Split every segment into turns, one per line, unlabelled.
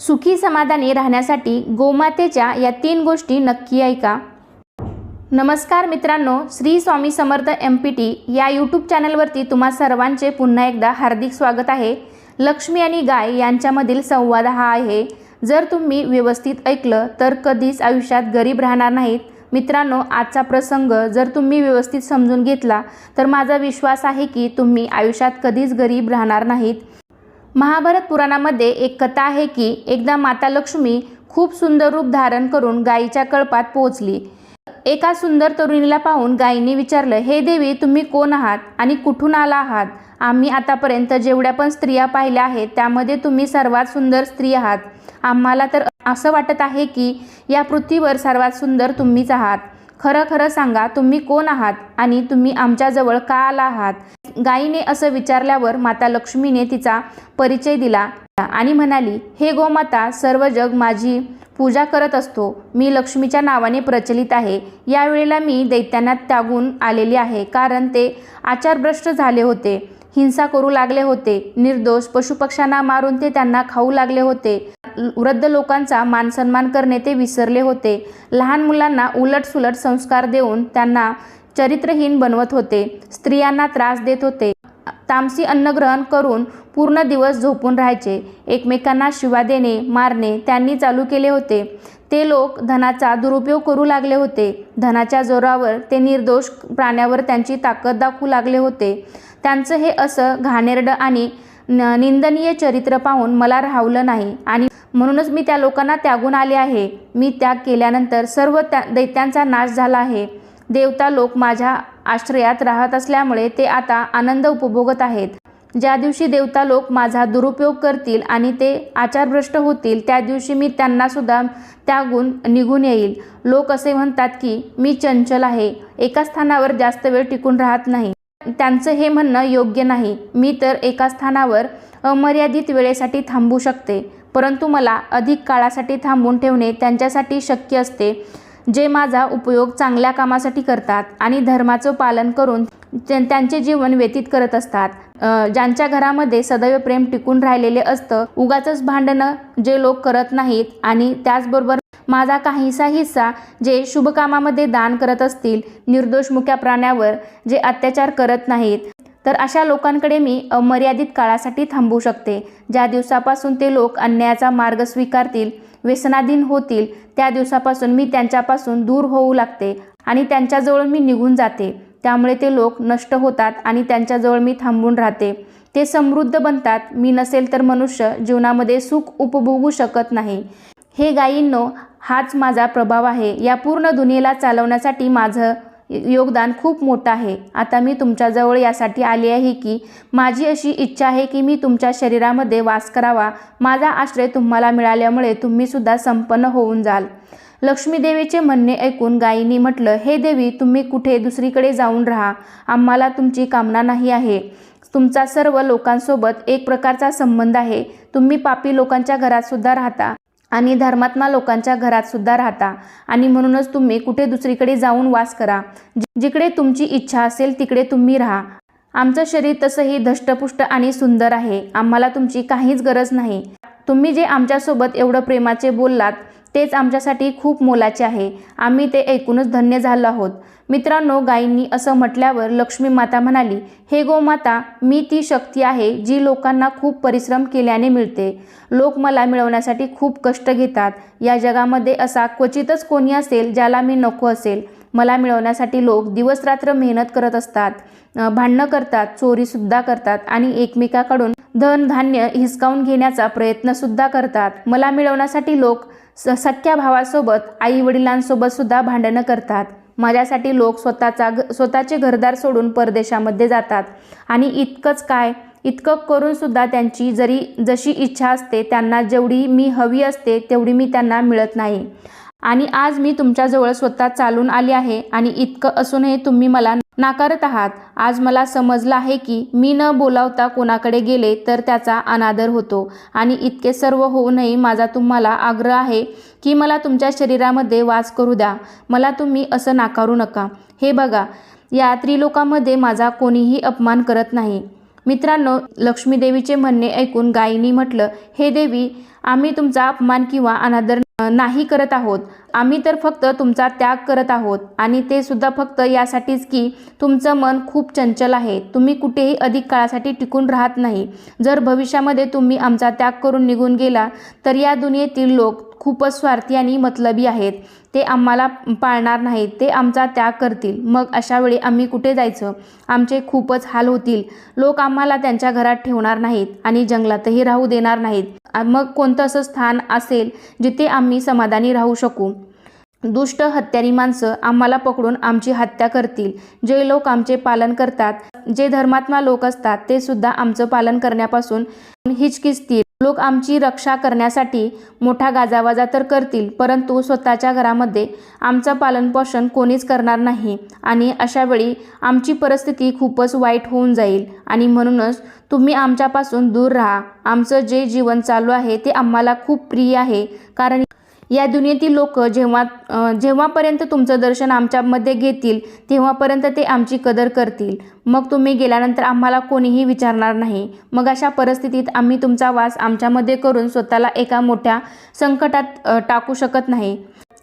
सुखी समाधानी राहण्यासाठी गोमातेच्या या तीन गोष्टी नक्की ऐका. नमस्कार मित्रांनो Shri Swami Samarth M P T या यूट्यूब चॅनलवरती तुम्हा सर्वांचे पुन्हा एकदा हार्दिक स्वागत आहे. लक्ष्मी आणि गाय यांच्यामधील संवाद हा आहे. जर तुम्ही व्यवस्थित ऐकलं तर कधीच आयुष्यात गरीब राहणार नाहीत. मित्रांनो आजचा प्रसंग जर तुम्ही व्यवस्थित समजून घेतला तर माझा विश्वास आहे की तुम्ही आयुष्यात कधीच गरीब राहणार नाहीत. महाभारत पुराणामध्ये एक कथा आहे की एकदा माता लक्ष्मी खूप सुंदर रूप धारण करून गायीच्या कळपात पोहोचली. एका सुंदर तरुणीला पाहून गायीने विचारलं हे देवी तुम्ही कोण आहात आणि कुठून आला आहात? आम्ही आतापर्यंत जेवढ्या पण स्त्रिया पाहिल्या आहेत त्यामध्ये तुम्ही सर्वात सुंदर स्त्री आहात. आम्हाला तर असं वाटत आहे की या पृथ्वीवर सर्वात सुंदर तुम्हीच आहात. खरं खरं सांगा तुम्ही कोण आहात आणि तुम्ही आमच्याजवळ का आला आहात? गायीने असं विचारल्यावर माता लक्ष्मीने तिचा परिचय दिला आणि म्हणाली हे गोमाता सर्व जग माझी पूजा करत असतो. मी लक्ष्मीच्या नावाने प्रचलित आहे. यावेळेला मी दैत्यांना त्यागून आलेली आहे. कारण ते आचारभ्रष्ट झाले होते. हिंसा करू लागले होते. निर्दोष पशुपक्ष्यांना मारून ते त्यांना खाऊ लागले होते. वृद्ध लोकांचा मानसन्मान करणे ते विसरले होते. लहान मुलांना उलटसुलट संस्कार देऊन त्यांना चरित्रहीन बनवत होते. स्त्रियांना त्रास देत होते. तामसी अन्नग्रहण करून पूर्ण दिवस झोपून राहायचे. एकमेकांना शिवा देणे मारणे त्यांनी चालू केले होते. ते लोक धनाचा दुरुपयोग करू लागले होते. धनाच्या जोरावर ते निर्दोष प्राण्यावर त्यांची ताकद दाखवू लागले होते. त्यांचं हे असं घाणेरडं आणि न निंदनीय चरित्र पाहून मला राहवलं नाही आणि म्हणूनच मी त्या लोकांना त्यागून आले आहे. मी त्याग केल्यानंतर सर्व त्या दैत्यांचा नाश झाला आहे. देवता लोक माझ्या आश्रयात राहत असल्यामुळे ते आता आनंद उपभोगत आहेत. ज्या दिवशी देवता लोक माझा दुरुपयोग करतील आणि ते आचारभ्रष्ट होतील त्या दिवशी मी त्यांनासुद्धा त्यागून निघून येईल. लोक असे म्हणतात की मी चंचल आहे. एका स्थानावर जास्त वेळ टिकून राहत नाही. त्यांचं हे म्हणणं योग्य नाही. मी तर एका स्थानावर अमर्यादित वेळेसाठी थांबू शकते. परंतु मला अधिक काळासाठी थांबून ठेवणे त्यांच्यासाठी शक्य असते. जे माझा उपयोग चांगल्या कामासाठी करतात आणि धर्माचं पालन करून त्यांचे जीवन व्यतीत करत असतात. ज्यांच्या घरामध्ये सदैव प्रेम टिकून राहिलेले असतं उगाचंच भांडणं जे लोक करत नाहीत आणि त्याचबरोबर माझा काहीसा हिस्सा जे शुभकामामध्ये दान करत असतील निर्दोष मुक्या प्राण्यावर जे अत्याचार करत नाहीत तर अशा लोकांकडे मी अमर्यादित काळासाठी थांबू शकते. ज्या दिवसापासून ते लोक अन्यायाचा मार्ग स्वीकारतील व्यसनाधीन होतील त्या दिवसापासून मी त्यांच्यापासून दूर होऊ लागते आणि त्यांच्याजवळ मी निघून जाते. त्यामुळे ते लोक नष्ट होतात आणि त्यांच्याजवळ मी थांबून राहते. ते समृद्ध बनतात. मी नसेल तर मनुष्य जीवनामध्ये सुख उपभोगू शकत नाही. हे गायींनो हाच माझा प्रभाव आहे. या पूर्ण दुनियेला चालवण्यासाठी माझं योगदान खूप मोठं आहे. आता मी तुमच्याजवळ यासाठी आली आहे की माझी अशी इच्छा आहे की मी तुमच्या शरीरामध्ये वास करावा. माझा आश्रय तुम्हाला मिळाल्यामुळे तुम्हीसुद्धा संपन्न होऊन जाल. लक्ष्मी देवीचे म्हणणे ऐकून गायीनी म्हटलं हे देवी तुम्ही कुठे? दुसरीकडे जाऊन राहा. आम्हाला तुमची कामना नाही आहे. तुमचा सर्व लोकांसोबत एक प्रकारचा संबंध आहे. तुम्ही पापी लोकांच्या घरातसुद्धा राहता. आणि धर्मात्मा लोकांच्या घरात सुद्धा राहता. आणि म्हणूनच तुम्ही कुठे दुसरीकडे जाऊन वास करा. जिकडे तुमची इच्छा असेल तिकडे तुम्ही राहा. आमचं शरीर तसंही धष्टपुष्ट आणि सुंदर आहे. आम्हाला तुमची काहीच गरज नाही. तुम्ही जे आमच्यासोबत एवढं प्रेमाचे बोललात तेच आमच्यासाठी खूप मोलाचे आहे. आम्ही ते ऐकूनच धन्य झालो आहोत. मित्रांनो गायींनी असं म्हटल्यावर लक्ष्मी माता म्हणाली हे गोमाता मी ती शक्ती आहे जी लोकांना खूप परिश्रम केल्याने मिळते. लोक मला मिळवण्यासाठी खूप कष्ट घेतात. या जगामध्ये असा क्वचितच कोणी असेल ज्याला मी नको असेल. मला मिळवण्यासाठी लोक दिवसरात्र मेहनत करत असतात भांडणं करतात चोरीसुद्धा करतात आणि एकमेकाकडून धनधान्य हिसकावून घेण्याचा प्रयत्नसुद्धा करतात. मला मिळवण्यासाठी लोक स सख्या भावासोबत आई वडिलांसोबत सुद्धा भांडणं करतात. माझ्यासाठी लोक स्वतःचा घ स्वतःचे घरदार सोडून परदेशामध्ये जातात. आणि इतकंच काय? इतकं करूनसुद्धा त्यांची जरी जशी इच्छा असते त्यांना जेवढी मी हवी असते तेवढी मी त्यांना मिळत नाही. आणि आज मी तुमच्याजवळ स्वतः चालून आली आहे आणि इतकं असूनही तुम्ही मला नाकारत आहात. आज मला समजलं आहे की मी न बोलावता कोणाकडे गेले तर त्याचा अनादर होतो. आणि इतके सर्व होऊनही माझा तुम्हाला आग्रह आहे की मला तुमच्या शरीरामध्ये वास करू द्या. मला तुम्ही असं नाकारू नका. हे बघा या त्रिलोकामध्ये माझा कोणीही अपमान करत नाही. मित्रांनो लक्ष्मीदेवीचे म्हणणे ऐकून गायीनी म्हटलं हे देवी आम्ही तुमचा अपमान किंवा अनादर नाही करत आहोत. आम्ही तर फक्त तुमचा त्याग करत आहोत आणि ते सुद्धा फक्त यासाठीच की तुमचं मन खूप चंचल आहे. तुम्ही कुठेही अधिक काळासाठी टिकून राहत नाही. जर भविष्यामध्ये तुम्ही आमचा त्याग करून निघून गेला तर या दुनियेतील लोक खूपच स्वार्थी आणि मतलबी आहेत. ते आम्हाला पाळणार नाहीत. ते आमचा त्याग करतील. मग अशा वेळी आम्ही कुठे जायचं? आमचे खूपच हाल होतील. लोक आम्हाला त्यांच्या घरात ठेवणार नाहीत आणि जंगलातही राहू देणार नाहीत. मग कोणतं असं स्थान असेल जिथे आम्ही समाधानी राहू शकू? दुष्ट हत्यारी माणसं आम्हाला पकडून आमची हत्या करतील. जे लोक आमचे पालन करतात जे धर्मात्मा लोक असतात ते सुद्धा आमचं पालन करण्यापासून हिचकिचतील. लोक आमची रक्षा करण्यासाठी मोठा गाजावाजा तर करतील परंतु स्वतःच्या घरामध्ये आमचं पालनपोषण कोणीच करणार नाही आणि अशावेळी आमची परिस्थिती खूपच वाईट होऊन जाईल आणि म्हणूनच तुम्ही आमच्यापासून दूर राहा. आमचं जे जीवन चालू आहे ते आम्हाला खूप प्रिय आहे कारण या दुनियेतील लोक जेव्हा जेव्हापर्यंत तुमचं दर्शन आमच्यामध्ये घेतील तेव्हापर्यंत ते आमची कदर करतील. मग तुम्ही गेल्यानंतर आम्हाला कोणीही विचारणार नाही. मग अशा परिस्थितीत आम्ही तुमचा वास आमच्यामध्ये करून स्वतःला एका मोठ्या संकटात टाकू शकत नाही.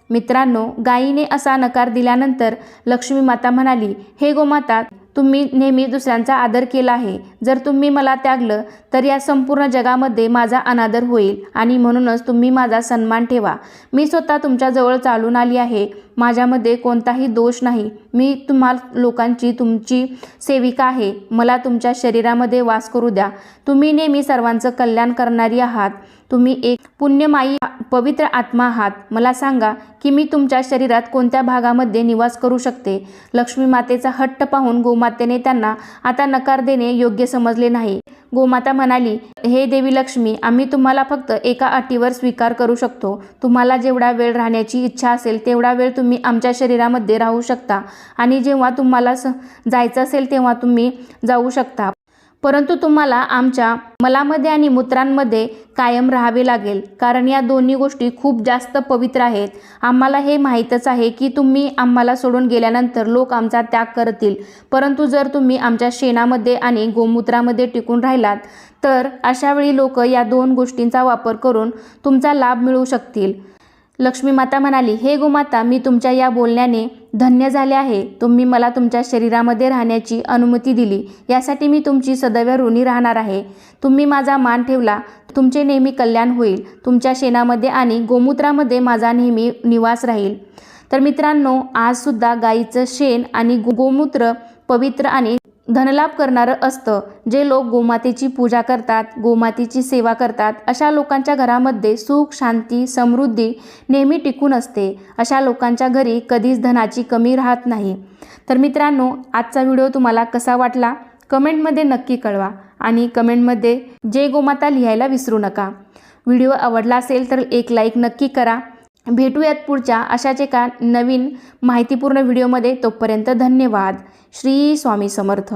मित्रांनो गायीने असा नकार दिल्यानंतर लक्ष्मी माता म्हणाली हे गोमाता तुम्ही नेहमी दुसऱ्यांचा आदर केला आहे. जर तुम्ही मला त्यागलं तर या संपूर्ण जगामध्ये माझा अनादर होईल आणि म्हणूनच तुम्ही माझा सन्मान ठेवा. मी स्वतः तुमच्याजवळ चालून आली आहे. माझ्यामध्ये कोणताही दोष नाही. मी तुम्हा लोकांची तुमची सेविका आहे. मला तुमच्या शरीरामध्ये वास करू द्या. तुम्ही नेहमी सर्वांचं कल्याण करणारी आहात. तुम्ही एक पुण्यमाई पवित्र आत्मा आहात. मला सांगा की मी तुमच्या शरीरात कोणत्या भागामध्ये निवास करू शकते? लक्ष्मी मातेचा हट्ट पाहून गोमातेने त्यांना आता नकार देणे योग्य समजले नाही. गोमाता म्हणाली हे देवी लक्ष्मी आम्ही तुम्हाला फक्त एका अटीवर स्वीकार करू शकतो. तुम्हाला जेवढा वेळ राहण्याची इच्छा असेल तेवढा वेळ तुम्ही आमच्या शरीरामध्ये राहू शकता. आणि जेव्हा तुम्हाला स जायचं असेल तेव्हा तुम्ही जाऊ शकता. परंतु तुम्हाला आमच्या मलामध्ये आणि मूत्रांमध्ये कायम राहावे लागेल. कारण या दोन्ही गोष्टी खूप जास्त पवित्र आहेत. आम्हाला हे माहीतच आहे की तुम्ही आम्हाला सोडून गेल्यानंतर लोक आमचा त्याग करतील. परंतु जर तुम्ही आमच्या शेणामध्ये आणि गोमूत्रामध्ये टिकून राहिलात तर अशावेळी लोक या दोन गोष्टींचा वापर करून तुमचा लाभ मिळवू शकतील. लक्ष्मीमाता म्हणाली हे गोमाता मी तुमच्या या बोलण्याने धन्य झाले आहे. तुम्ही मला तुमच्या शरीरामध्ये राहण्याची अनुमती दिली. यासाठी मी तुमची सदैव ऋणी राहणार आहे. तुम्ही माझा मान ठेवला. तुमचे नेहमी कल्याण होईल. तुमच्या शेणामध्ये आणि गोमूत्रामध्ये माझा नेहमी निवास राहील. तर मित्रांनो आजसुद्धा गाईचं शेण आणि गोमूत्र पवित्र आणि धनलाभ करणारं असतं. जे लोक गोमातेची पूजा करतात गोमातेची सेवा करतात अशा लोकांच्या घरामध्ये सुख शांती समृद्धी नेहमी टिकून असते. अशा लोकांच्या घरी कधीच धनाची कमी राहत नाही. तर मित्रांनो आजचा व्हिडिओ तुम्हाला कसा वाटला? कमेंटमध्ये नक्की कळवा आणि कमेंटमध्ये जय गोमाता लिहायला विसरू नका. व्हिडिओ आवडला असेल तर एक लाईक नक्की करा. भेटूयात पुढच्या अशाच एका नवीन माहितीपूर्ण व्हिडिओमध्ये तोपर्यंत धन्यवाद. श्री स्वामी समर्थ.